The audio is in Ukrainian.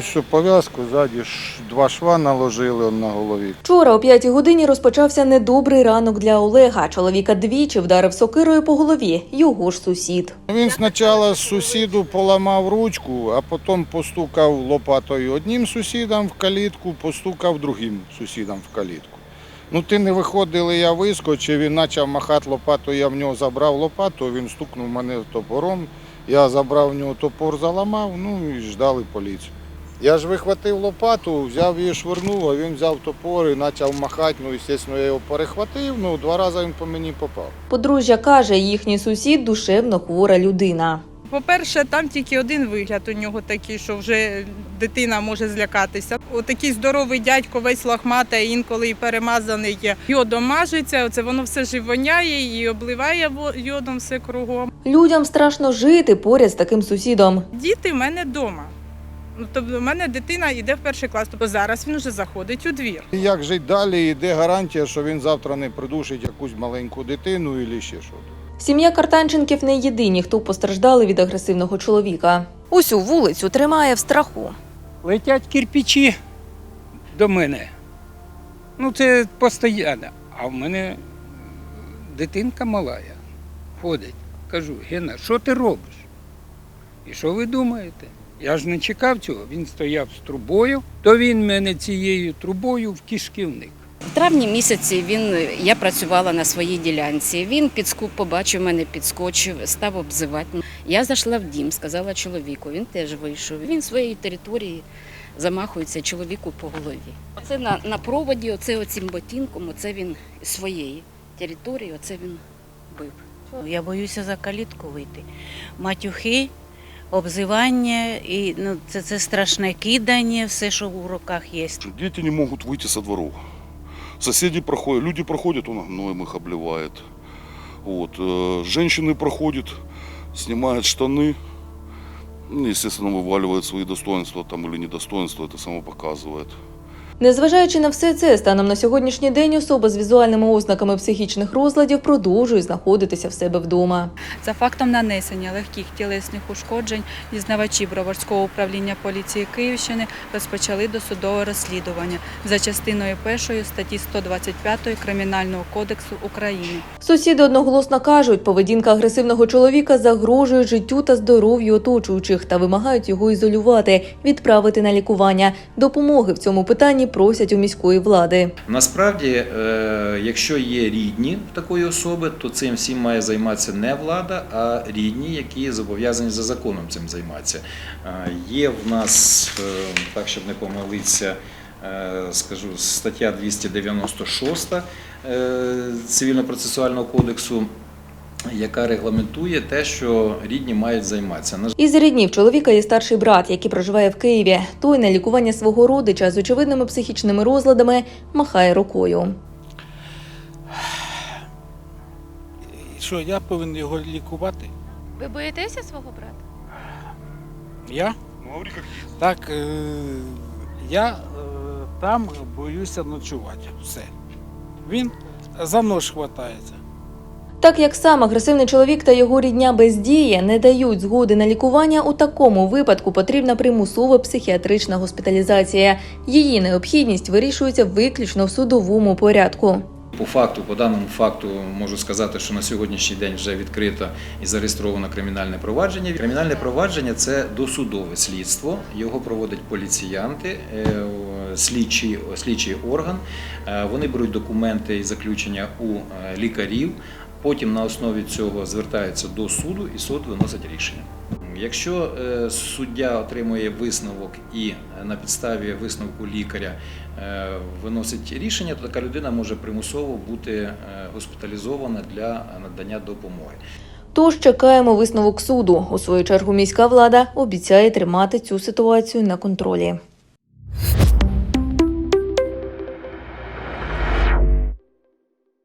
Що пов'язку ззаді, два шва наложили на голові. Вчора о п'ятій годині розпочався недобрий ранок для Олега. Чоловіка двічі вдарив сокирою по голові. Його ж сусід. Він спочатку сусіду поламав ручку, а потім постукав лопатою одним сусідам в калітку, постукав другим сусідам в калітку. Ну, ти не виходили, я вискочив, він почав махати лопатою, я в нього забрав лопату, він стукнув мене топором, я забрав в нього топор, заламав, ну і ждали поліцію. Я ж вихватив лопату, взяв її швирнув, а він взяв топор і почав махати. Ну, звісно, я його перехватив, ну два рази він по мені попав. Подружжя каже, їхній сусід душевно хвора людина. По-перше, там тільки один вигляд у нього такий, що вже дитина може злякатися. Отакий здоровий дядько, весь лохматий, інколи і перемазаний є. Йодом мажеться, оце воно все живоняє і обливає йодом все кругом. Людям страшно жити поряд з таким сусідом. Діти в мене вдома. Ну, тобто, в мене дитина йде в перший клас, тобто зараз він вже заходить у двір. І Як жити далі, і де гарантія, що він завтра не придушить якусь маленьку дитину або ще щось. Сім'я Картанченків не єдині, хто постраждали від агресивного чоловіка. Усю вулицю тримає в страху. летять кирпичі до мене. Ну, це постійно. А в мене дитинка малая ходить. Кажу, Гена, що ти робиш? І що ви думаєте? Я ж не чекав цього. Він стояв з трубою, то він мене цією трубою в кишківник. В травні місяці він я працювала на своїй ділянці. Він підску побачив мене, підскочив, став обзивати. Я зайшла в дім, сказала чоловіку. Він теж вийшов. Він своєї території замахується чоловіку по голові. Оце на, на проводі, оце оцим ботинком, оце він своєї території, оце він бив. Я боюся за калітку вийти. Матюхи, обзивання, і ну, це, це страшне кидання, все, що в руках є. Дети не могут выйти со дворов. Соседи проходят, люди проходят, он гноем их обливает. Вот. э, Женщины проходят, снимают штаны, ну, естественно, вываливают свои достоинства там или недостоинства, это само показывает. Незважаючи на все це, станом на сьогоднішній день особа з візуальними ознаками психічних розладів продовжує знаходитися в себе вдома. За фактом нанесення легких тілесних ушкоджень дізнавачі Броварського управління поліції Київщини розпочали досудове розслідування за частиною першої статті 125 Кримінального кодексу України. Сусіди одноголосно кажуть, поведінка агресивного чоловіка загрожує життю та здоров'ю оточуючих та вимагають його ізолювати, відправити на лікування. Допомоги в цьому питанні просять у міської влади. Насправді, е, якщо є рідні такої особи, то цим всім має займатися не влада, а рідні, які зобов'язані за законом цим займатися. Е, Є в нас, е, так щоб не помилитися, скажу, стаття 296 е, Цивільно-процесуального кодексу, яка регламентує те, що рідні мають займатися. Із ріднів чоловіка є старший брат, який проживає в Києві. Той на лікування свого родича з очевидними психічними розладами махає рукою. Що я повинен його лікувати? Ви боїтеся свого брата? Я? Ну. Так, е, я е, там боюся ночувати. Все. Він за нож хватається. Так як сам агресивний чоловік та його рідня бездіє не дають згоди на лікування, у такому випадку потрібна примусова психіатрична госпіталізація. Її необхідність вирішується виключно в судовому порядку. По факту, по даному факту, можу сказати, що на сьогоднішній день вже відкрито і зареєстровано кримінальне провадження. Кримінальне провадження це досудове слідство. Його проводять поліціянти, е, слідчий, слідчий орган. Е, Вони беруть документи і заключення у е, лікарів. Потім на основі цього звертаються до суду, і суд виносить рішення. Якщо е, суддя отримує висновок і е, на підставі висновку лікаря е, виносить рішення, то така людина може примусово бути госпіталізована для надання допомоги. Тож чекаємо висновок суду. У свою чергу міська влада обіцяє тримати цю ситуацію на контролі.